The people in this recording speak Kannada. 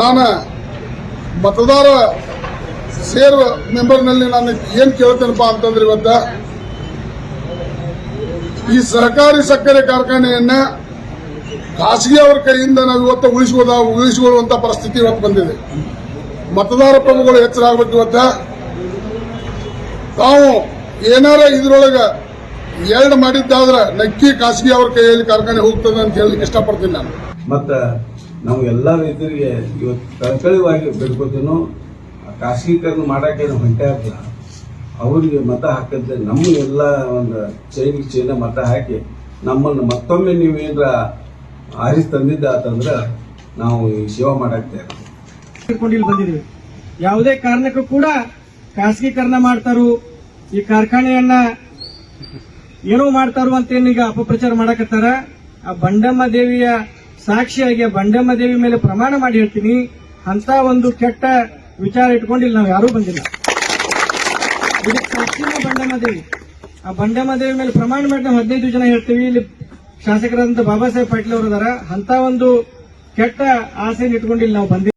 ನಾನು ಮತದಾರ ಸೇರ್ ಮೆಂಬರ್ನಲ್ಲಿ ನಾನು ಏನು ಕೇಳ್ತೇನಪ್ಪ ಅಂತಂದ್ರೆ ಇವತ್ತ ಈ ಸಹಕಾರಿ ಸಕ್ಕರೆ ಕಾರ್ಖಾನೆಯನ್ನ ಖಾಸಗಿ ಅವರ ಕೈಯಿಂದ ನಾವು ಇವತ್ತು ಉಳಿಸ್ಬೋದ, ಉಳಿಸಿಕೊಳ್ಳುವಂತ ಪರಿಸ್ಥಿತಿ ಇವತ್ತು ಬಂದಿದೆ. ಮತದಾರ ಪ್ರಭುಗಳು ಎಚ್ಚರ ಆಗ್ಬೇಕು ಇವತ್ತ. ತಾವು ಏನಾರ ಇದ್ರೊಳಗೆ ಎರಡು ಮಾಡಿದ್ದಾದ್ರೆ ನಕ್ಕಿ ಖಾಸಗಿ ಅವ್ರ ಕೈಯಲ್ಲಿ ಕಾರ್ಖಾನೆ ಹೋಗ್ತದೆ ಅಂತ ಹೇಳಲಿಕ್ಕೆ ಇಷ್ಟಪಡ್ತೀನಿ ನಾನು. ಮತ್ತ ನಾವು ಎಲ್ಲ ರೈತರಿಗೆ ಇವತ್ತು ಕಳಕಳಿವಾಗಿ ಬೇಡ್ಕೋತೀನೋ ಖಾಸಗೀಕರಣ ಮಾಡೋಕ್ಕೇನು ಹೊಂಟೆ ಆಗಲ್ಲ ಅವರಿಗೆ ಮತ ಹಾಕಿದ್ರೆ ನಮ್ಮ ಎಲ್ಲ ಒಂದು ಚೈನಿಗೆ ಚೈನ ಮತ ಹಾಕಿ ನಮ್ಮನ್ನು ಮತ್ತೊಮ್ಮೆ ನೀವೇನ್ರ ಆರಿಸಿ ತಂದಿದ್ದ ಆತಂದ್ರ ನಾವು ಈ ಸೇವಾ ಇಲ್ಲಿ ಬಂದಿದ್ದೀವಿ. ಯಾವುದೇ ಕಾರಣಕ್ಕೂ ಕೂಡ ಖಾಸಗೀಕರಣ ಮಾಡ್ತಾರು, ಈ ಕಾರ್ಖಾನೆಯನ್ನ ಏನೋ ಮಾಡ್ತಾರು ಅಂತ ಏನೀಗ ಅಪಪ್ರಚಾರ ಮಾಡಕತ್ತಾರ. ಆ ಬಂಡಮ್ಮ ದೇವಿಯ ಸಾಕ್ಷಿಯಾಗಿ ಬಂಡಮ್ಮ ದೇವಿ ಮೇಲೆ ಪ್ರಮಾಣ ಮಾಡಿ ಹೇಳ್ತೀನಿ. ಅಂತ ಒಂದು ಕೆಟ್ಟ ವಿಚಾರ ಇಟ್ಕೊಂಡಿಲ್ಲ ನಾವು, ಯಾರೂ ಬಂದಿಲ್ಲ. ಇದಕ್ಕೆ ಸಾಕ್ಷಿನೇ ಬಂಡಮ್ಮ ದೇವಿ. ಆ ಬಂಡಮ್ಮ ದೇವಿ ಮೇಲೆ ಪ್ರಮಾಣ ಮಾಡಿ ನಾವು ಹದಿನೈದು ಜನ ಹೇಳ್ತೀವಿ. ಇಲ್ಲಿ ಶಾಸಕರಾದಂತ ಬಾಬಾ ಸಾಹೇಬ್ ಪಾಟೀಲ್ ಅವರು ಅದಾರ ಅಂತ ಒಂದು ಕೆಟ್ಟ ಆಸೆನ ಇಟ್ಕೊಂಡಿಲ್ಲ ನಾವು ಬಂದಿಲ್ಲ.